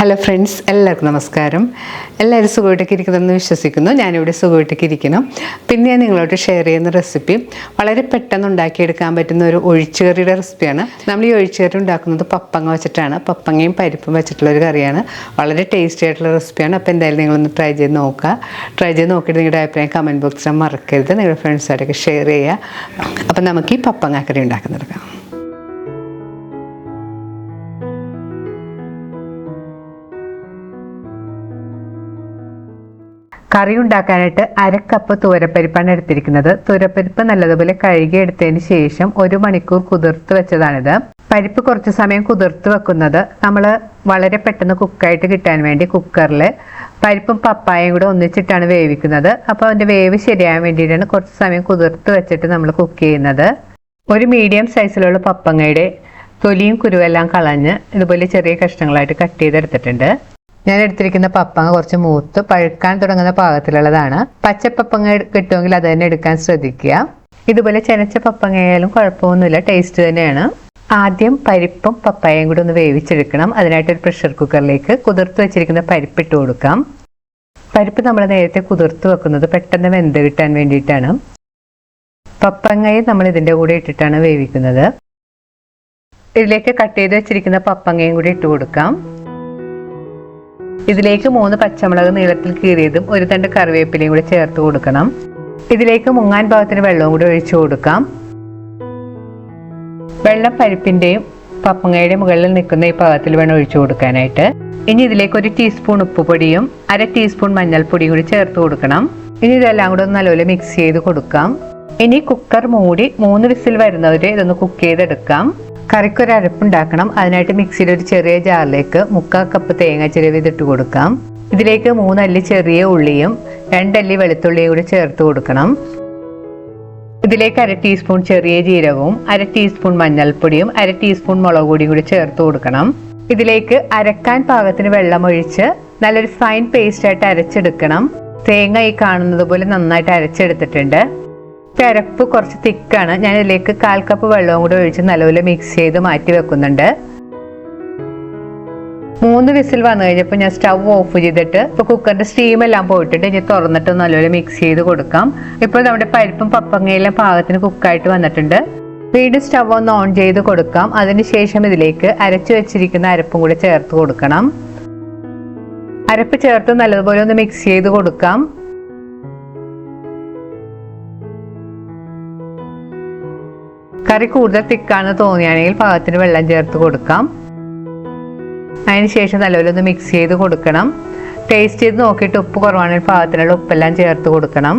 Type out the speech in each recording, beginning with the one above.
Hello friends എല്ലാവർക്കും നമസ്കാരം. എല്ലാവരും സുഖമായിട്ടൊക്കെ ഇരിക്കുന്നതെന്ന് വിശ്വസിക്കുന്നു. ഞാനിവിടെ സുഖമായിട്ടൊക്കെ ഇരിക്കണം പിന്നെ ഞാൻ നിങ്ങളോട് ഷെയർ ചെയ്യുന്ന റെസിപ്പി വളരെ പെട്ടെന്ന് ഉണ്ടാക്കിയെടുക്കാൻ പറ്റുന്ന ഒരു ഒഴിച്ചുകറിയുടെ റെസിപ്പിയാണ് നമ്മൾ ഈ ഒഴിച്ചുകറി ഉണ്ടാക്കുന്നത് പപ്പങ്ങ വെച്ചിട്ടാണ്. പപ്പങ്ങയും പരിപ്പും വെച്ചിട്ടുള്ള ഒരു കറിയാണ്. വളരെ ടേസ്റ്റി ആയിട്ടുള്ള റെസിപ്പിയാണ് അപ്പോൾ എന്തായാലും നിങ്ങളൊന്ന് ട്രൈ ചെയ്ത് നോക്കുക. ട്രൈ ചെയ്ത് നോക്കിയിട്ട് നിങ്ങളുടെ അഭിപ്രായം കമന്റ് ബോക്സിൽ മറക്കരുത്. നിങ്ങളുടെ ഫ്രണ്ട്സായിട്ടൊക്കെ ഷെയർ ചെയ്യുക. അപ്പോൾ നമുക്ക് ഈ പപ്പങ്ങ കറി ഉണ്ടാക്കുന്നെടുക്കാം കറി ഉണ്ടാക്കാനായിട്ട് അരക്കപ്പ് കപ്പ് തൂരപ്പരിപ്പാണ് എടുത്തിരിക്കുന്നത്. തുരപ്പരിപ്പ് നല്ലതുപോലെ കഴുകി എടുത്തതിന് ശേഷം ഒരു മണിക്കൂർ കുതിർത്ത് വെച്ചതാണിത്. പരിപ്പ് കുറച്ച് സമയം കുതിർത്ത് വെക്കുന്നത് നമ്മൾ വളരെ പെട്ടെന്ന് കുക്കായിട്ട് കിട്ടാൻ വേണ്ടി കുക്കറിൽ പരിപ്പും പപ്പായയും കൂടെ ഒന്നിച്ചിട്ടാണ് വേവിക്കുന്നത്. അപ്പോൾ അതിന്റെ വേവ് ശരിയാകാൻ വേണ്ടിയിട്ടാണ് കുറച്ച് സമയം കുതിർത്ത് വെച്ചിട്ട് നമ്മൾ കുക്ക് ചെയ്യുന്നത്. ഒരു മീഡിയം സൈസിലുള്ള പപ്പങ്ങയുടെ തൊലിയും കുരുവെല്ലാം കളഞ്ഞ് ഇതുപോലെ ചെറിയ കഷ്ണങ്ങളായിട്ട് കട്ട് ചെയ്തെടുത്തിട്ടുണ്ട്. ഞാൻ എടുത്തിരിക്കുന്ന പപ്പങ്ങ കുറച്ച് മൂത്ത് പഴുക്കാൻ തുടങ്ങുന്ന പാകത്തിലുള്ളതാണ്. പച്ചപ്പപ്പങ്ങ കിട്ടുമെങ്കിൽ അത് തന്നെ എടുക്കാൻ ശ്രദ്ധിക്കുക. ഇതുപോലെ ചെനച്ച പപ്പങ്ങയായാലും കുഴപ്പമൊന്നുമില്ല ടേസ്റ്റ് തന്നെയാണ്. ആദ്യം പരിപ്പും പപ്പായയും കൂടി ഒന്ന് വേവിച്ചെടുക്കണം. അതിനായിട്ട് ഒരു പ്രഷർ കുക്കറിലേക്ക് കുതിർത്ത് വെച്ചിരിക്കുന്ന പരിപ്പ് ഇട്ട് കൊടുക്കാം. പരിപ്പ് നമ്മൾ നേരത്തെ കുതിർത്ത് വെക്കുന്നത് പെട്ടെന്ന് വെന്ത് കിട്ടാൻ വേണ്ടിയിട്ടാണ്. പപ്പങ്ങയെ നമ്മൾ ഇതിന്റെ കൂടെ ഇട്ടിട്ടാണ് വേവിക്കുന്നത്. ഇതിലേക്ക് കട്ട് ചെയ്ത് വെച്ചിരിക്കുന്ന പപ്പങ്ങയും കൂടി ഇട്ട് കൊടുക്കാം. ഇതിലേക്ക് മൂന്ന് പച്ചമുളക് നീളത്തിൽ കീറിയതും ഒരു തണ്ട് കറിവേപ്പിലയും കൂടി ചേർത്ത് കൊടുക്കണം. ഇതിലേക്ക് മുങ്ങാൻ ഭാഗത്തിന് വെള്ളവും കൂടി ഒഴിച്ചു കൊടുക്കാം. വെള്ളം പരിപ്പിന്റെയും പപ്പങ്ങയുടെ മുകളിൽ നിൽക്കുന്ന ഈ പാകത്തിൽ വേണം ഒഴിച്ചു കൊടുക്കാനായിട്ട്. ഇനി ഇതിലേക്ക് ഒരു ടീസ്പൂൺ ഉപ്പുപൊടിയും അര ടീസ്പൂൺ മഞ്ഞൾപ്പൊടിയും കൂടി ചേർത്ത് കൊടുക്കണം. ഇനി ഇതെല്ലാം കൂടെ ഒന്ന് നല്ലപോലെ മിക്സ് ചെയ്ത് കൊടുക്കാം. ഇനി കുക്കർ മൂടി മൂന്ന് വിസിൽ വരുന്നവരെ ഇതൊന്ന് കുക്ക് ചെയ്തെടുക്കാം. കറിക്കൊരു അരപ്പുണ്ടാക്കണം അതിനായിട്ട് മിക്സിയിൽ ഒരു ചെറിയ ജാറിലേക്ക് മുക്കാൽ കപ്പ് തേങ്ങ ചിരവിതിട്ട് കൊടുക്കാം. ഇതിലേക്ക് മൂന്നല്ലി ചെറിയ ഉള്ളിയും രണ്ടല്ലി വെളുത്തുള്ളിയും കൂടി ചേർത്ത് കൊടുക്കണം. ഇതിലേക്ക് അര ടീസ്പൂൺ ചെറിയ ജീരകവും അര ടീസ്പൂൺ മഞ്ഞൾപ്പൊടിയും അര ടീസ്പൂൺ മുളക് പൊടിയും കൂടി ചേർത്ത് കൊടുക്കണം. ഇതിലേക്ക് അരക്കാൻ പാകത്തിന് വെള്ളമൊഴിച്ച് നല്ലൊരു ഫൈൻ പേസ്റ്റ് ആയിട്ട് അരച്ചെടുക്കണം. തേങ്ങ ഈ കാണുന്നത് പോലെ നന്നായിട്ട് അരച്ചെടുത്തിട്ടുണ്ട്. അരപ്പ് കുറച്ച് തിക്കാണ്. ഞാൻ ഇതിലേക്ക് കാൽ കപ്പ് വെള്ളവും കൂടി ഒഴിച്ച് നല്ലപോലെ മിക്സ് ചെയ്ത് മാറ്റി വെക്കുന്നുണ്ട്. മൂന്ന് വിസിൽ വന്നു കഴിഞ്ഞപ്പോൾ ഞാൻ സ്റ്റവ് ഓഫ് ചെയ്തിട്ട് ഇപ്പോൾ കുക്കറിന്റെ സ്റ്റീം എല്ലാം പോയിട്ടുണ്ട്. ഇനി തുറന്നിട്ട് നല്ലപോലെ മിക്സ് ചെയ്ത് കൊടുക്കാം. ഇപ്പോൾ നമ്മുടെ പരിപ്പും പപ്പങ്ങയെല്ലാം പാകത്തിന് കുക്കായിട്ട് വന്നിട്ടുണ്ട്. വീണ്ടും സ്റ്റവ് ഒന്ന് ഓൺ ചെയ്ത് കൊടുക്കാം. അതിനുശേഷം ഇതിലേക്ക് അരച്ചു വെച്ചിരിക്കുന്ന അരപ്പും കൂടി ചേർത്ത് കൊടുക്കണം. അരപ്പ് ചേർത്ത് നല്ലതുപോലെ ഒന്ന് മിക്സ് ചെയ്ത് കൊടുക്കാം. കറി കൂടുതൽ തിക്കാണെന്ന് തോന്നിയാണെങ്കിൽ പാകത്തിന് വെള്ളം ചേർത്ത് കൊടുക്കാം. അതിനുശേഷം നല്ലപോലെ ഒന്ന് മിക്സ് ചെയ്ത് കൊടുക്കണം. ടേസ്റ്റ് ചെയ്ത് നോക്കിയിട്ട് ഉപ്പ് കുറവാണെങ്കിൽ പാകത്തിനുള്ള ഉപ്പെല്ലാം ചേർത്ത് കൊടുക്കണം.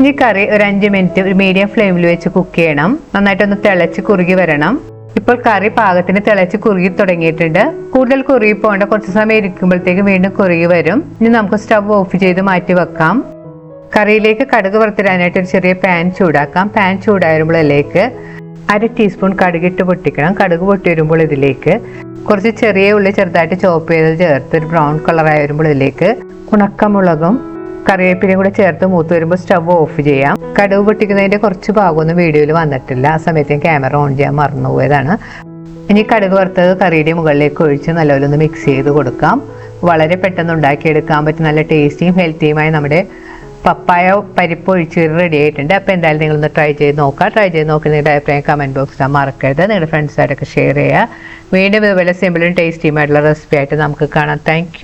ഇനി കറി ഒരു അഞ്ച് മിനിറ്റ് ഒരു മീഡിയം ഫ്ലെയിമിൽ വെച്ച് കുക്ക് ചെയ്യണം. നന്നായിട്ടൊന്ന് തിളച്ച് കുറുകി വരണം. ഇപ്പോൾ കറി പാകത്തിന് തിളച്ച് കുറുകി തുടങ്ങിയിട്ടുണ്ട്. കൂടുതൽ കുറുകി പോകേണ്ട കുറച്ച് സമയം ഇരിക്കുമ്പോഴത്തേക്ക് വീണ്ടും കുറുകി വരും. ഇനി നമുക്ക് സ്റ്റവ് ഓഫ് ചെയ്ത് മാറ്റി വെക്കാം. കറിയിലേക്ക് കടുക് വറുത്തിടാനായിട്ട് ഒരു ചെറിയ പാൻ ചൂടാക്കാം. പാൻ ചൂടായിരുമ്പോഴേക്ക് അര ടീസ്പൂൺ കടുകിട്ട് പൊട്ടിക്കണം. കടുക് പൊട്ടി വരുമ്പോൾ ഇതിലേക്ക് കുറച്ച് ചെറിയ ഉള്ളി ചെറുതായിട്ട് ചോപ്പ് ചെയ്ത് ചേർത്ത് ഒരു ബ്രൗൺ കളറായി വരുമ്പോൾ ഇതിലേക്ക് ഉണക്കമുളകും കറിവേപ്പിലയും കൂടെ ചേർത്ത് മൂത്ത് വരുമ്പോൾ സ്റ്റവ് ഓഫ് ചെയ്യാം. കടുക് പൊട്ടിക്കുന്നതിന്റെ കുറച്ച് ഭാഗമൊന്നും വീഡിയോയിൽ വന്നിട്ടില്ല. ആ സമയത്ത് ഞാൻ ക്യാമറ ഓൺ ചെയ്യാൻ മറന്നുപോയതാണ്. ഇനി കടുക് വറുത്തത് കറിയുടെ മുകളിലേക്ക് ഒഴിച്ച് നല്ലപോലെ ഒന്ന് മിക്സ് ചെയ്ത് കൊടുക്കാം. വളരെ പെട്ടെന്ന് ഉണ്ടാക്കിയെടുക്കാൻ പറ്റും നല്ല ടേസ്റ്റിയും ഹെൽത്തിയുമായി നമ്മുടെ പപ്പായ പരിപ്പ് ഒഴിച്ച് റെഡി ആയിട്ടുണ്ട്. അപ്പോൾ എന്തായാലും നിങ്ങളൊന്ന് ട്രൈ ചെയ്ത് നോക്കുക. ട്രൈ ചെയ്ത് നോക്കി നിങ്ങളുടെ അഭിപ്രായം കമന്റ് ബോക്സിൽ മറക്കരുത്. നിങ്ങളുടെ ഫ്രണ്ട്സായിട്ടൊക്കെ ഷെയർ ചെയ്യുക. വീണ്ടും ഇതുപോലെ സിമ്പിളും ടേസ്റ്റിയുമായിട്ടുള്ള റെസിപ്പി ആയിട്ട് നമുക്ക് കാണാം. താങ്ക്